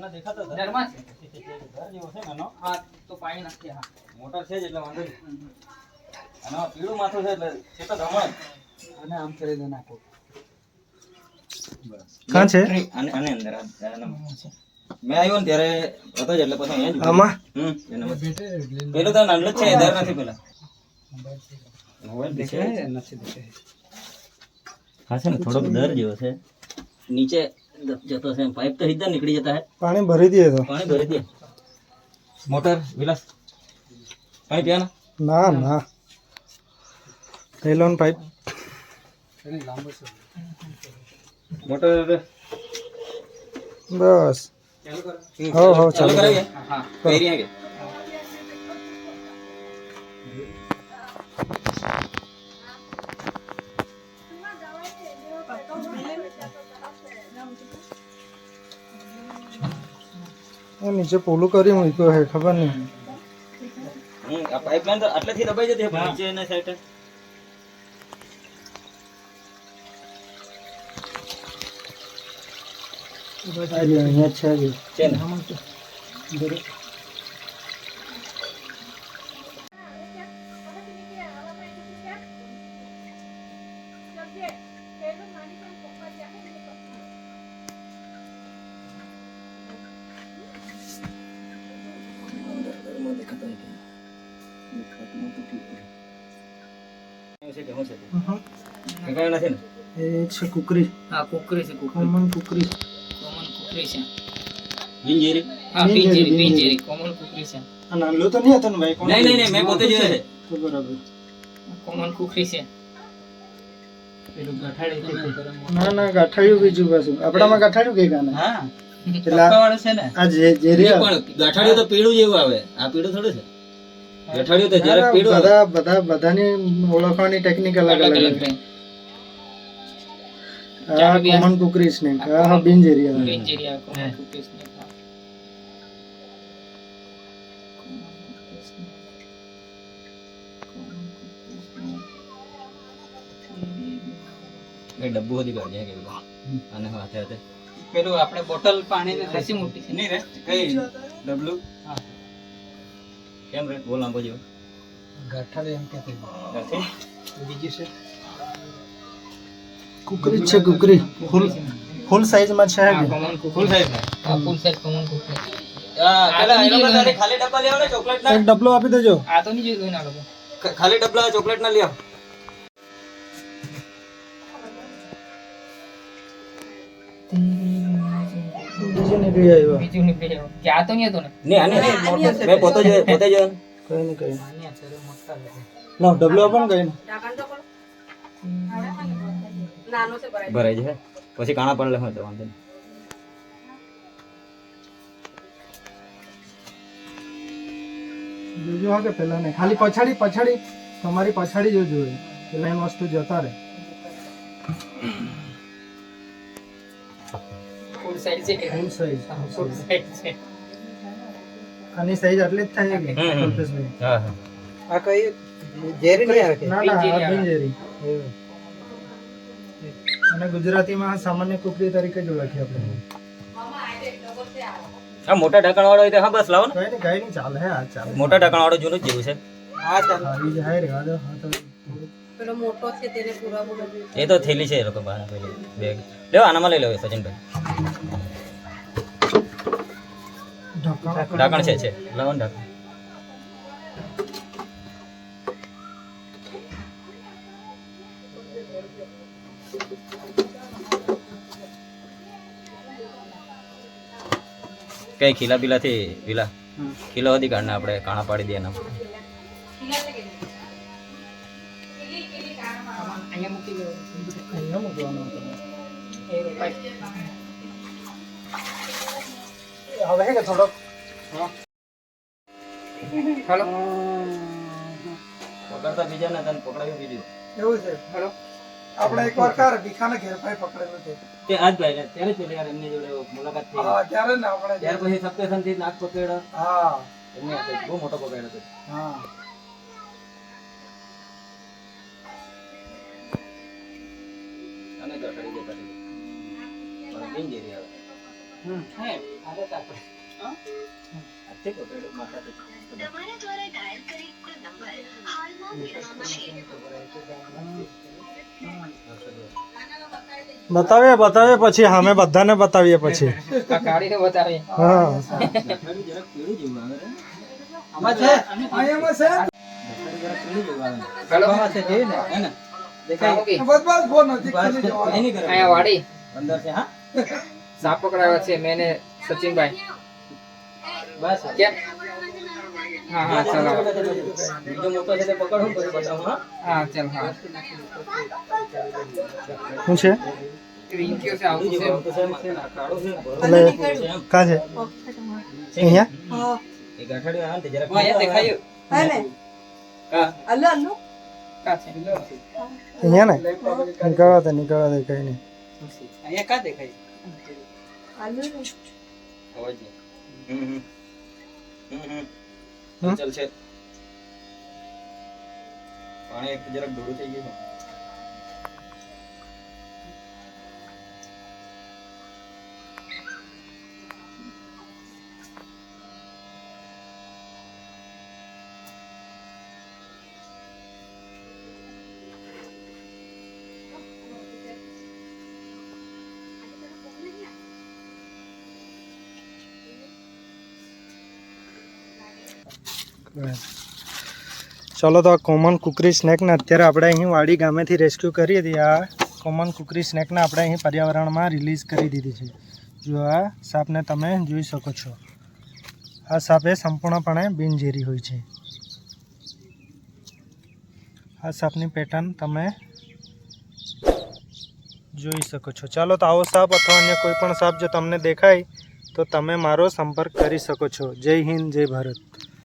ત્યારના દેખાતા હતા. ઘરમાં છે? ઘર જેવો છે નાનો. હા તો પાણી નાખીએ હા. મોટર છે જ એટલે વાંધો નહીં. અને પીળું માથું છે એટલે છે તો ગમે અને આમ કરી દે નાખો કાં છે? આને આને અંદર મેં આવ્યો ને ત્યારે હતો જ એટલે પછી અહીંયા જ આમાં? હમ, પેલું તો નાનલું જ છે દર નથી પેલા. મોબાઈલ પીછે. હા છે ને થોડોક દર જેવો છે. નીચે જતો છે પાઇપ તો સીધા નીકળી જતા હે પાણી ભરી દે તો પાણી ભરી દે મોટર વિલાસ પાણી પીવાના ના ના થેલોન પાઇપ મોટર બસ હો હો ચાલુ ચાલો કરાવીએ હા કરી આગે એ નીચે પોલું કરી મૂક્યું હે ખબર નહીં. હમ આ પાઇપલાઇન તો આટલેથી દબાઈ જતી હે પણ નીચે એના સાઈડ અહીંયા છે જ. છે ને? કે શું છે તે? નથી ને એ છે. કુકરી હા કુકરી છે કોમન કુકરી કોમન કુકરી છે. લિંગેરી હા પિંજેરી પિંજેરી કોમન કુકરી છે આ નાનલો તો નહીં હતો ને ભાઈ? નહીં નહીં નહીં મેં પોતે જોયો છે. તો બરાબર. કોમન કુકરી છે. પેલું ગઠાડી છે ના ના ગાંઠાડ્યું બીજું પાછું. આપણામાં ગાંઠાડ્યું કે ગાને હા. આ જે જે નહીં પણ તો પીળું જેવું આવે. આ પીળું થોડું છે. ગાંઠાડિયું તો જ્યારે પીળું બધા બધા બધાની ઓળખવાની ટેકનિક અલગ અલગ અલગ અલગ છે. આ કોમન કુકરી સ્નેક આ હા બિંજેરી આવે. પિંજેરી આવે કોમન કુકરી છે ડબ્બુ હતી કે અને હાથે હાથે. પેલું આપણે બોટલ પાણી ને ખાસી મોટી છે. નહીં રે કઈ? ડબલું? હા. કેમ રે? બોલ લાંબો જેવો. ગઠાડી એમ કે નથી? બીજી છે. કુકરી જ છે કુકરી. ફૂલ ફૂલ સાઈઝમાં છે કોમન ફૂલ સાઈઝમાં. ફૂલ સાઈઝ કોમન કુકરી આ ખાલી ડબ્બા લેવા ચોકલેટ ના એક ડબલો આપી દેજો. આ તો નહીં જોયું ના લોકો. ખાલી ડબ્બા ચોકલેટ ના લ્યો. નીકળી આવ્યો બીજું નીકળી આવ્યો કે આ તો નહીં હતો ને. નહીં આને નહીં. પોતે જોયો પોતે જોયો કઈ નહીં કઈ નહીં. આની છે મોટા છે. લાવ ડબલો આપો ને કઈ નહીં. ભરાઈ જાય પછી કાણા પણ હોય તો વાંધો નહીં. જોજો હા કે પેલા નહીં. ખાલી પછાડી પછાડી. તમારી પછાડી જો જોઈએ પેલા એ વસ્તુ જતા રહે. ફૂલ સાઈઝ ફૂલ છે. આની સાઈઝ આટલી જ થાય કે. કલ્પેશભાઈ? હા હા. આ કઈ ઝેરી નહીં આવે ના ના. પિંજેરી અને ગુજરાતીમાં સામાન્ય કુકરી તરીકે જ ઓળખીએ આપણે. આ મોટા ઢાંકણ વાળો હોય તો હા બસ લાવો ને. કઈ નહીં કઈ ચાલે હે આ ચાલે. મોટા ઢાંકણ વાળો જૂનું જ જેવું છે. આવી જાય રેવા દો હા તો પેલો મોટો છે તેને પૂરા એ તો થેલી છે એ લોકો બહાર પેલી બેગ લેવો આનામાં લઈ લો સચિનભાઈ. ઢાંકણ છે છે. લાવો ને ઢાંકણ. કઈ ખીલા પીલા. થી પીલા ખીલા હતી કાઢને આપણે કાણા પાડી દઈએ એના અહીંયા મૂકવાનું હતું. હવે હે કે થોડોક હેલો પકડતા બીજા ને તને પકડાયું બીજું એવું છે હેલો આપણે એકવાર કાર ભીખાને ઘેર ભાઈ પકડેલું છે. તે આજ ભાઈ ને ત્યારે છે પેલી વાર એમની જોડે મુલાકાત થઈ. હા ત્યારે ને આપણે ત્યાર પછી સપ્તેશનથી નાક પકડ્યો. હા. એમને બહુ મોટો પકડ્યો હતો. હા. અને ગઠડી જતા રહી પણ બિનજેરી આવે હે આદત આપણે હાથથી પકડ્યો, માથાથી. બતાવીએ બતાવીએ પછી અમે બધાને બતાવીએ પછી આ કાઢીને બતાવીએ હા ગઠાડી જરાક પીળું જેવું આવે રે. આમાં છે ગઠાડી જરાક પીળું જેવું આવે. ચાલો હે ને? અહીંયા વાડી. અંદર છે હા? સાપ પકડાવ્યા છે મેને સચિનભાઈ. બસ. કેમ? હા હા ચાલો. બીજો મોટો છે તે પકડું પછી બતાવું હા? હા ચાલ હા. શું છે? રિંક્યો છે? આવું છે. મોટું છે. કાં છે? અહીંયા? હા. એ ગઠાડી જરાક અહીંયા દેખાયું. હે ને હા. અલ્લુ અલ્લુ અહીંયા ને? નીકળવા દે નીકળવા દે કઈ નહીં. અહીંયા કા દેખાય? અવાજ નહીં. હમ? ચાલશે. પાણી એક જરાક દોડું થઈ ગયું. ચલો તો આ કોમન કુકરી સ્નેકને અત્યારે આપણે અહીં વાડી ગામેથી રેસ્ક્યુ કરી હતી. આ કોમન કુકરી સ્નેકને આપણે અહીં પર્યાવરણમાં રિલીઝ કરી દીધી છે. જો આ સાપને તમે જોઈ શકો છો. આ સાપે સંપૂર્ણપણે બિનઝેરી હોય છે. આ સાપની પેટર્ન તમે જોઈ શકો છો. ચાલો તો આવો સાપ અથવા અન્ય કોઈ પણ સાપ જો તમને દેખાય, તો તમે મારો સંપર્ક કરી શકો છો. જય હિન્દ, જય ભારત.